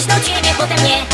dziś do ciebie, potem nie.